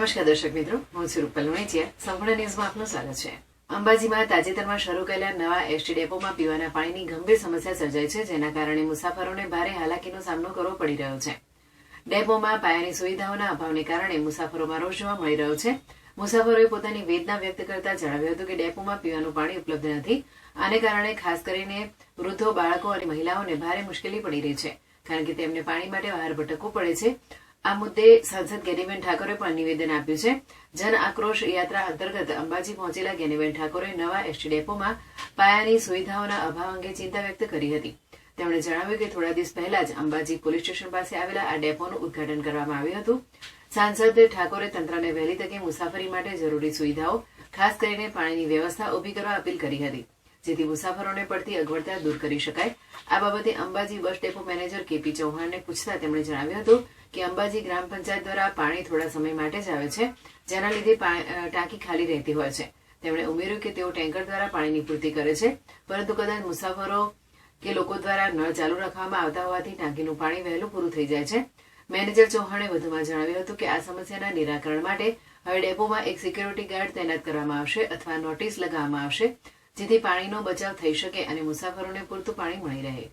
નમસ્કાર દર્શક મિત્રો, હું છું રૂપલ સંપૂર્ણ ન્યૂઝમાં આપનું સ્વાગત છે. અંબાજીમાં તાજેતરમાં શરૂ કરેલા નવા એસટી ડેપોમાં પીવાના પાણીની ગંભીર સમસ્યા સર્જાઈ છે, જેના કારણે મુસાફરોને ભારે હાલાકીનો સામનો કરવો પડી રહ્યો છે. ડેપોમાં પાયાની સુવિધાઓના અભાવને કારણે મુસાફરોમાં રોષ જોવા મળી રહ્યો છે. મુસાફરોએ પોતાની વેદના વ્યક્ત કરતા જણાવ્યું હતું કે ડેપોમાં પીવાનું પાણી ઉપલબ્ધ નથી. આને કારણે ખાસ કરીને વૃદ્ધો, બાળકો અને મહિલાઓને ભારે મુશ્કેલી પડી રહી છે, કારણ કે તેમને પાણી માટે બહાર ભટકવું પડે છે. આ મુદ્દે સાંસદ જ્ઞાનીબેન ઠાકોરે પણ નિવેદન આપ્યું છે. જન આક્રોશ યાત્રા અંતર્ગત અંબાજી પહોંચેલા જ્ઞાનીબેન ઠાકોરે નવા એસટી ડેપોમાં પાયાની સુવિધાઓના અભાવ અંગે ચિંતા વ્યક્ત કરી હતી. તેમણે જણાવ્યું કે થોડા દિવસ પહેલા જ અંબાજી પોલીસ સ્ટેશન પાસે આવેલા આ ડેપોનું ઉદઘાટન કરવામાં આવ્યું હતું. સાંસદ ઠાકોરે તંત્રને વહેલી તકે મુસાફરી માટે જરૂરી સુવિધાઓ, ખાસ કરીને પાણીની વ્યવસ્થા ઊભી કરવા અપીલ કરી હતી. જેથી મુસાફરોને પડતી અગવડતા દૂર કરી શકાય. આ બાબતે Ambaji bus depot manager KP ચૌહાણને પૂછતા તેમણે જણાવ્યું હતું કે અંબાજી ગ્રામ પંચાયત દ્વારા પાણી થોડા સમય માટે જ આવે છે, જેના લીધે ટાંકી ખાલી રહેતી હોય છે. તેમણે ઉમેર્યું કે તેઓ ટેન્કર દ્વારા પાણીની પૂર્તિ કરે છે, પરંતુ કદાચ મુસાફરો કે લોકો દ્વારા નળ ચાલુ રાખવામાં આવતા હોવાથી ટાંકીનું પાણી વહેલું પૂરું થઈ જાય છે. મેનેજર ચૌહાણે વધુમાં જણાવ્યું હતું કે આ સમસ્યાના નિરાકરણ માટે હવે ડેપોમાં એક સિક્યોરિટી ગાર્ડ તૈનાત કરવામાં આવશે અથવા નોટિસ લગાવવામાં આવશે. જેથી પાણીનો બચાવ થઈ શકે અને મુસાફરોને પૂરતું પાણી મળી રહે.